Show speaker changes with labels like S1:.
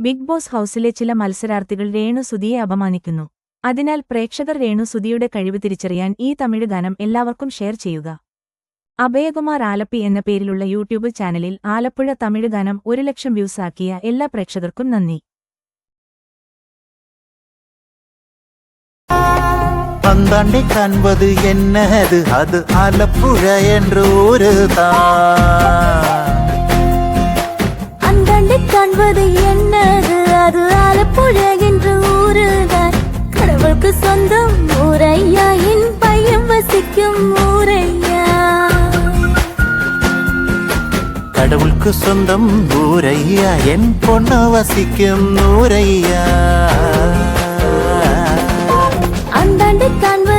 S1: Big boss ഹൌസിലെ ചില മത്സരാർത്ഥികൾ രേണു സുധിയെ അപമാനിക്കുന്നു അതിനാൽ പ്രേക്ഷകർ രേണു സുധിയുടെ കഴിവ് തിരിച്ചറിയാൻ ഈ തമിഴ് ഗാനം എല്ലാവർക്കും ഷെയർ ചെയ്യുക അഭയകുമാർ ആലപ്പി എന്ന പേരിലുള്ള യൂട്യൂബ് ചാനലിൽ ആലപ്പുഴ തമിഴ് ഗാനം ഒരു ലക്ഷം വ്യൂസ് ആക്കിയ എല്ലാ പ്രേക്ഷകർക്കും നന്ദി
S2: பந்தாண்டை காண்பது என்னது அது ஆலப்புழ என்று ஊருதான்
S3: அந்தாண்டி காண்பது சொந்தம் ஊரையா? என் பையன் வசிக்கும் ஊரையா?
S2: கடவுளுக்கு சொந்தம் ஊரையா? என் பொண்ணு வசிக்கும் ஊரையா?
S3: அந்தாண்டி ஆலப்புழ